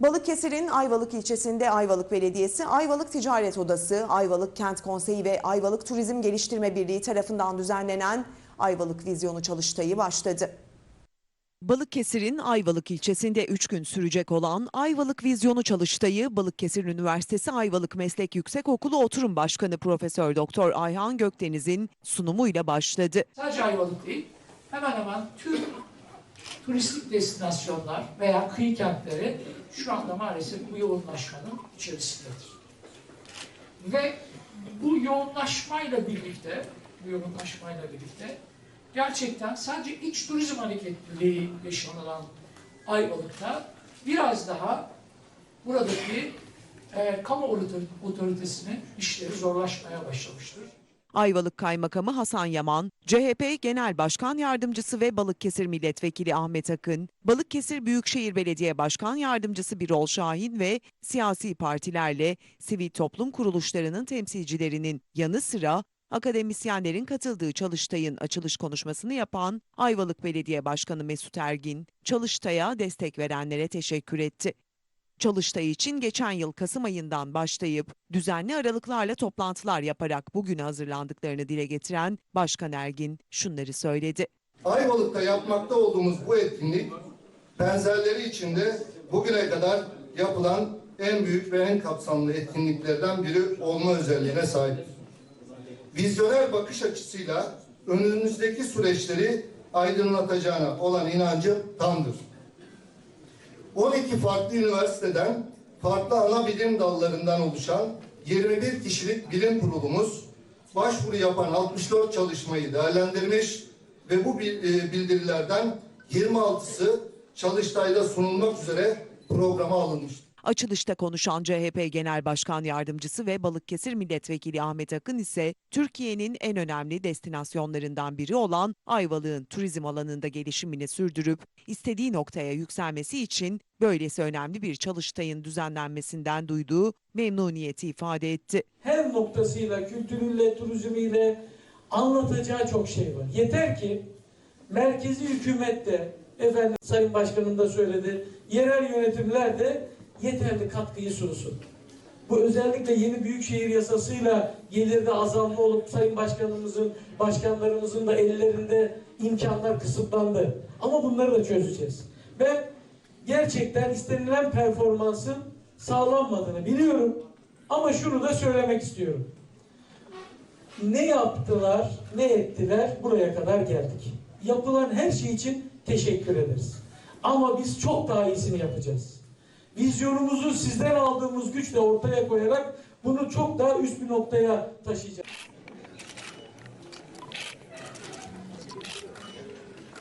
Balıkesir'in Ayvalık ilçesinde Ayvalık Belediyesi, Ayvalık Ticaret Odası, Ayvalık Kent Konseyi ve Ayvalık Turizm Geliştirme Birliği tarafından düzenlenen Ayvalık Vizyonu çalıştayı başladı. Balıkesir'in Ayvalık ilçesinde 3 gün sürecek olan Ayvalık Vizyonu çalıştayı Balıkesir Üniversitesi Ayvalık Meslek Yüksekokulu Oturum Başkanı Profesör Doktor Ayhan Gökdeniz'in sunumuyla başladı. Sadece Ayvalık değil, hemen hemen tüm turistik destinasyonlar veya kıyı kentleri şu anda maalesef bu yoğunlaşmanın içerisindedir. Ve bu yoğunlaşmayla birlikte, bu yoğunlaşmayla birlikte gerçekten sadece iç turizm hareketliliği yaşanılan Ayvalık'ta biraz daha buradaki e, kamu otor- otoritesinin işleri zorlaşmaya başlamıştır. Ayvalık Kaymakamı Hasan Yaman, CHP Genel Başkan Yardımcısı ve Balıkesir Milletvekili Ahmet Akın, Balıkesir Büyükşehir Belediye Başkan Yardımcısı Birol Şahin ve siyasi partilerle sivil toplum kuruluşlarının temsilcilerinin yanı sıra akademisyenlerin katıldığı Çalıştay'ın açılış konuşmasını yapan Ayvalık Belediye Başkanı Mesut Ergin, Çalıştay'a destek verenlere teşekkür etti. Çalıştay için geçen yıl Kasım ayından başlayıp düzenli aralıklarla toplantılar yaparak bugüne hazırlandıklarını dile getiren Başkan Ergin şunları söyledi. Ayvalık'ta yapmakta olduğumuz bu etkinlik benzerleri içinde bugüne kadar yapılan en büyük ve en kapsamlı etkinliklerden biri olma özelliğine sahip. Vizyoner bakış açısıyla önümüzdeki süreçleri aydınlatacağına olan inancı tamdır. 12 farklı üniversiteden, farklı ana bilim dallarından oluşan 21 kişilik bilim kurulumuz başvuru yapan 64 çalışmayı değerlendirmiş ve bu e, bildirilerden 26'sı Çalıştay'da sunulmak üzere programa alınmıştır. Açılışta konuşan CHP Genel Başkan Yardımcısı ve Balıkesir Milletvekili Ahmet Akın ise Türkiye'nin en önemli destinasyonlarından biri olan Ayvalık'ın turizm alanında gelişimini sürdürüp istediği noktaya yükselmesi için böylesi önemli bir çalıştayın düzenlenmesinden duyduğu memnuniyeti ifade etti. her noktasıyla, kültürüyle, turizmiyle anlatacağı çok şey var. Yeter ki merkezi hükümet de, efendim Sayın Başkanım da söyledi, yerel yönetimler de yeterli katkıyı sunsun. Bu özellikle yeni büyükşehir yasasıyla gelirde azalma olup Sayın Başkanımızın, başkanlarımızın da ellerinde imkanlar kısıtlandı. Ama bunları da çözeceğiz. Ben gerçekten istenilen performansın sağlanmadığını biliyorum. Ama şunu da söylemek istiyorum. Ne yaptılar, ne ettiler buraya kadar geldik. Yapılan her şey için teşekkür ederiz. Ama biz çok daha iyisini yapacağız. Vizyonumuzu sizden aldığımız güçle ortaya koyarak bunu çok daha üst bir noktaya taşıyacağız.